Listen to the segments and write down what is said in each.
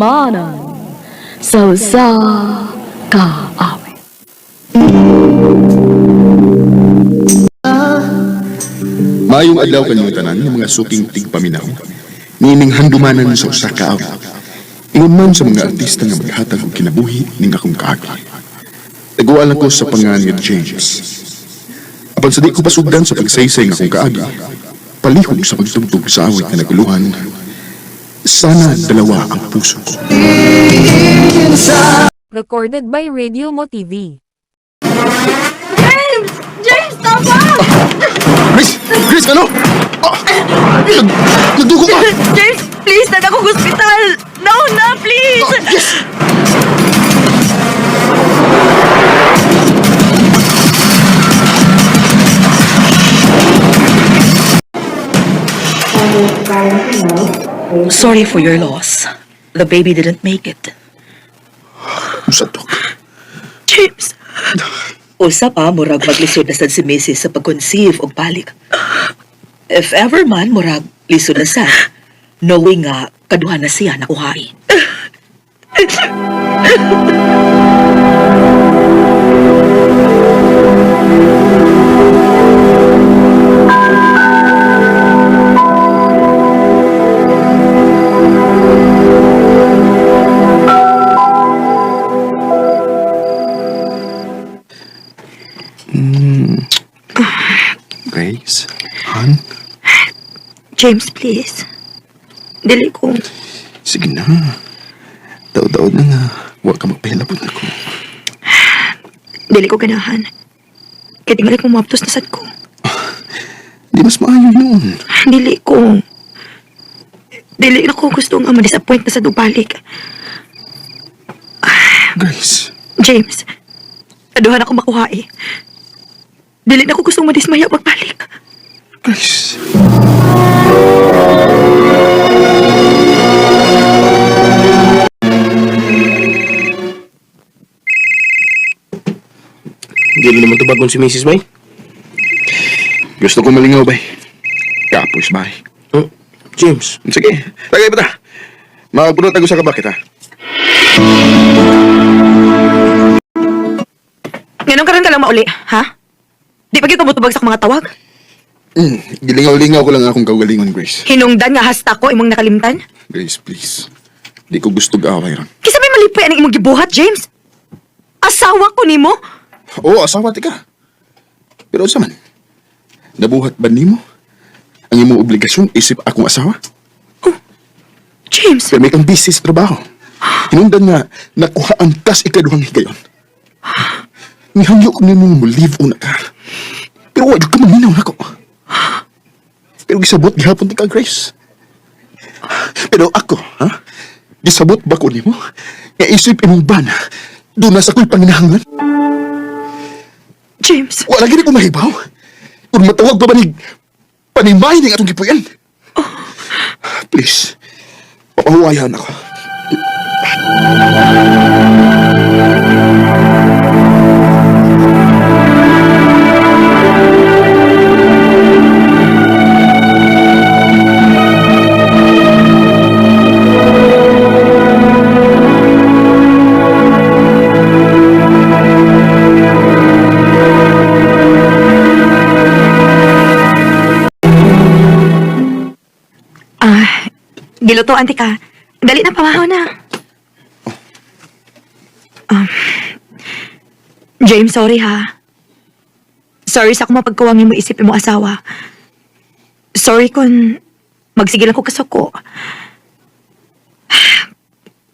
higugmanan sa usa ka awit. Mayong adlaw kanyang tanan ng mga suking tigpaminaw. Nining handumanan sa usa ka awit. Ingon man sa mga artista nga maghatag og kinabuhi ning akong kaagi. Taguan ko sa pangan nga James. Apan sa di ko pasugdan sa pagsaysay nga akong kaagi, palihog sa pagtugtog sa awit nga naguluhan. Sana dalawa ang puso ko. Recorded by Radio Mo TV. James! James, tama! Chris! Chris, ano? Ah! Nag, nagdugo ka! James, please, na akong hospital! No, na, please! Yes! Sorry for your loss. The baby didn't make it. Usa to. James, Usa pa, murag maglisod na sad si Mrs. sa pag-conceive og balik. If ever man, murag lisod na sad. Knowing nga, kaduha na siya nakuhain. James, please. Dili ko. Sige na. Daw-daw na nga. Huwag ka magpahilabot na ko. Dili ko ganahan. Kaya tingali ko maptos na sad ko. Di mas maayo yun. Dili ko. Dili na ko gusto nga ma-disappoint na sa dubalik. Grace. James, kaduhan ako makuha eh. Dili na ko gusto madismaya pagbalik. Grace. To bagon si Mrs. May. Gusto ko malingaw ba? Kapos ba? Oh, James, Sige. Tagay ba ta? Magpunod tayo sa kabakit ha? Ngayon ka rin ka lang mauli, ha? Di pa kita tumutubag sa mga tawag? Hmm. Gilingaw-lingaw ko lang akong kagalingon, Grace. Hinungdan nga hasta ko imong nakalimtan? Grace, please. Di ko gusto gaway ron. Kisa may malipay ang imong gibuhat, James? Asawa ko nimo? Oo, asawa ti ka. Pero sa man, nabuhat ba nimo? Ang imong obligasyon isip akong asawa? James, Pero may kang busy sa trabaho. Hinundan nga, nakuha ang tas ikaduhang higayon. Nihangyo ko nimo mo leave una ka. Pero wag ka maminaw na ko. Pero gisabot gihapon ti ka, Grace. Pero ako, ha? Gisabot ba ko nimo? Nga isip imong bana, doon na sa ko'y panginahanglan. James, Wala gini ko mahibaw. Kung matawag pa ba ni panimay ng atong gipuyan. Please, papahuwayan ako. Gilutoan ti ka. Dali na pamahaw na. Um, James, sorry ha. Sorry sa kung mapagkawangin mo isip mo asawa. Sorry kung magsigilan ko kasuko.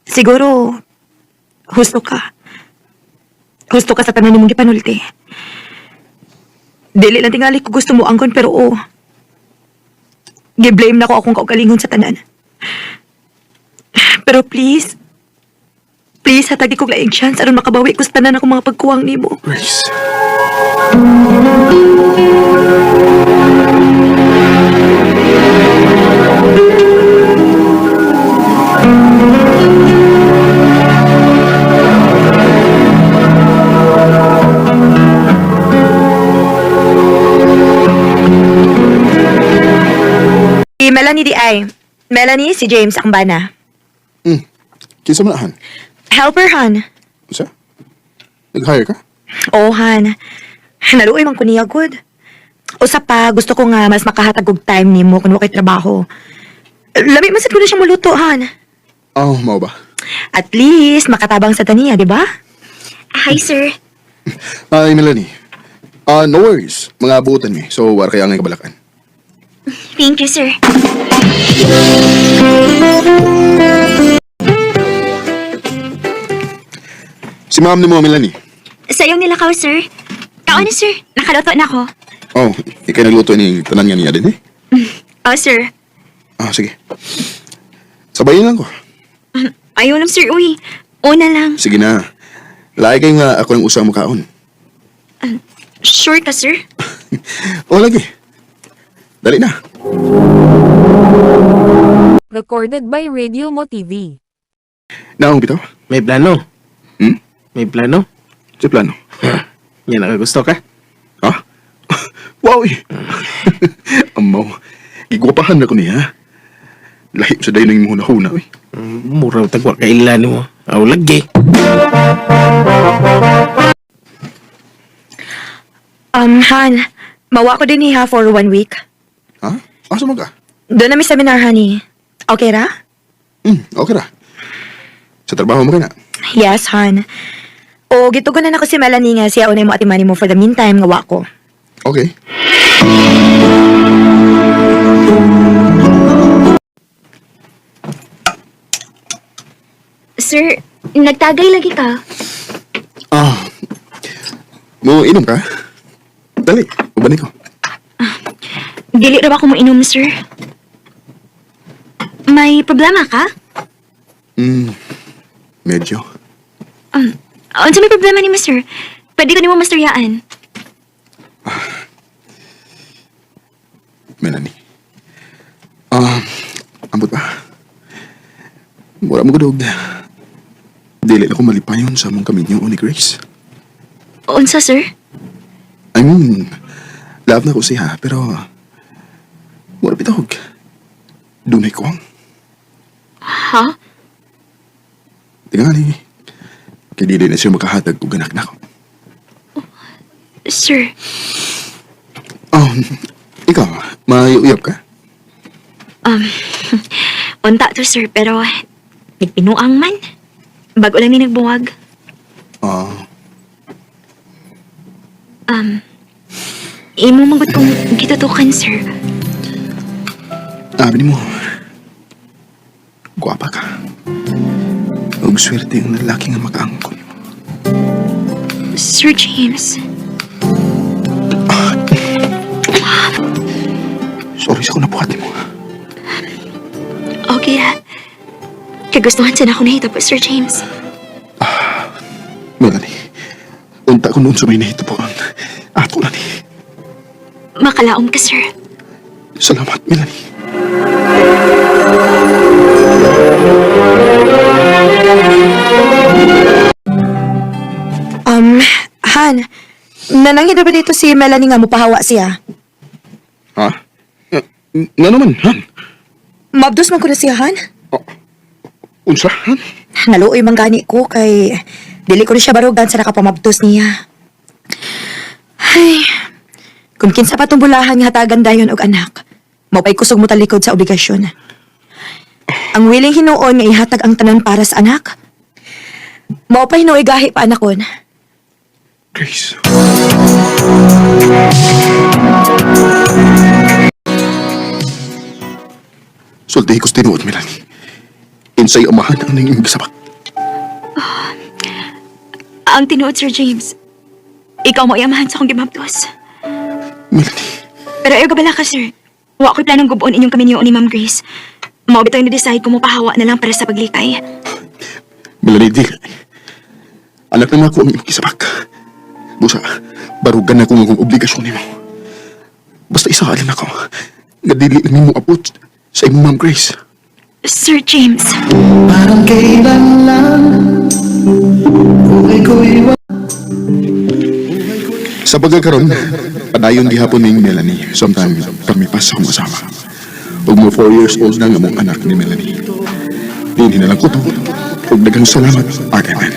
Siguro, husto ka. Husto ka sa tanan mong gipanulti. Dili lang tingali ko gusto mo angkon pero oo. Giblame na ko akong kaugalingon sa tanan. Pero please, please hatagi ko laing chance aron makabawi ko sa tanan akong mga pagkuwang nimo. Grace. Si Melanie di. Melanie, si James, akong bana. Hmm. Kinsa man han? Helper, Han. Sa? Nag-hire ka? Oo, Han. Naluoy man ko niya, good. Usa pa, gusto ko nga mas makahatag og time ni mo kung wakay trabaho. Lami man sa ko na siya maluto, Han. Oh, mao ba? At least, makatabang sa taniya, di ba? Hi, sir. Ay, Melanie. Ah, no worries. Mga abutan mi. So, war kaya nga kabalakan. Thank you, sir. Si ma'am ni mo, Melanie. Sayong nila ka, sir. Kao na, sir. Nakaluto na ako. Oh, ikay nagluto ni tanan nga niya din eh. Oh, sir. Ah, sige. Sabayin lang ko. Ayaw lang, sir. Uy, una lang. Sige na. Lahi kayo nga ako ng usang mukaon. Sure ka, sir? o lagi. Dali na. Recorded by Radio Mo TV. Naong bitaw. May plano. May plano. Si plano. Yan ang gusto ka. Ha? wow eh. Amaw. Igwapahan na ko niya. Lahip sa dayon ng huna-huna eh. Mm, Muraw tagwa kailan mo. Aw lagi. Um, Han, mawa ko din niya for one week. Ha? Asa mo ka? Doon namin seminar, honey. Okay ra? Hmm, okay ra. Sa trabaho mo ka na. Yes, Han. O, gitugunan ako si Melanie nga siya unay mo atimani mo for the meantime nga wa ko. Okay. Sir, nagtagay lagi ka. Ah. Mo inom ka? Dali, ubani ko. Dili ra ba ako mainom, sir? May problema ka? Hmm, medyo. Um, unsa may problema ni mo, sir? Pwede ko ni mo masturyaan. Melanie. Ah, ambot ba? Mura mo gudog. Dili ako malipayon sa mong kaminyo o ni Grace. Unsa, sir? I mean, love na ko siya, pero... Mura bitog. Dunay ko ang. Ha? Tingali. Kaya dili na siya makahatag kung ganak na ko. Sir, Oh, ikaw, mayuyap ka? um, unta to, sir, pero nagpinuang man. Bago lang ni nagbuwag. Ah, Um, imo magot kong gitutukan, sir. Sabi mo, gwapa ka. Huwag swerte ang lalaki nga makaangkon mo. Sir James. Sorry sa kung nabuhati mo. Okay, ha? Kagustuhan sa na ako nahito po, Sir James. Melanie, unta ko noon sa may nahito po. Ako na ni. Makalaom ka, sir. Salamat, Melanie. Nanangin ba dito si Melanie nga mupahawa siya? Ha? Nga, nga naman, Han. Mabdos man ko na siya, Han. Unsa, Han? Naluoy man gani ko kay dili ko na siya barugan sa nakapamabdos niya. Ay, kung kinsa pa tong bulahan nga hatagan dayon og anak, mapay kusog mo talikod sa obligasyon. Ang willing hinuon nga ihatag ang tanan para sa anak, mao pa hinuoy gahi pa anakon. Grace. Sultihi ko tinuod, Melanie. Insay amahan ang nanging sabak. Ang tinuod, Sir James, ikaw mo iamahan sa akong gimabdos. Melanie, Pero ayaw gabala ka, sir. Wa ko'y planong gubuon inyong kaminyo ni Ma'am Grace. Mao bitaw yung na-decide kung mapahawa na lang para sa paglikay. Melanie, di. Anak na ako ang iyong kisabak. Busa, barugan na ko ang obligasyon ni mo. Basta isa alin ako. Nadili na mo abot sa imong Ma'am Grace. Sir James, Parang kailan lang Buhay ko iwan Sa pagkakaroon, padayon gihapon ning Melanie sometime pamipas sa akong asawa. Ug mo 4 years old na nga mong anak ni Melanie. Dili na lang ko to. ug daghang salamat, Arteman.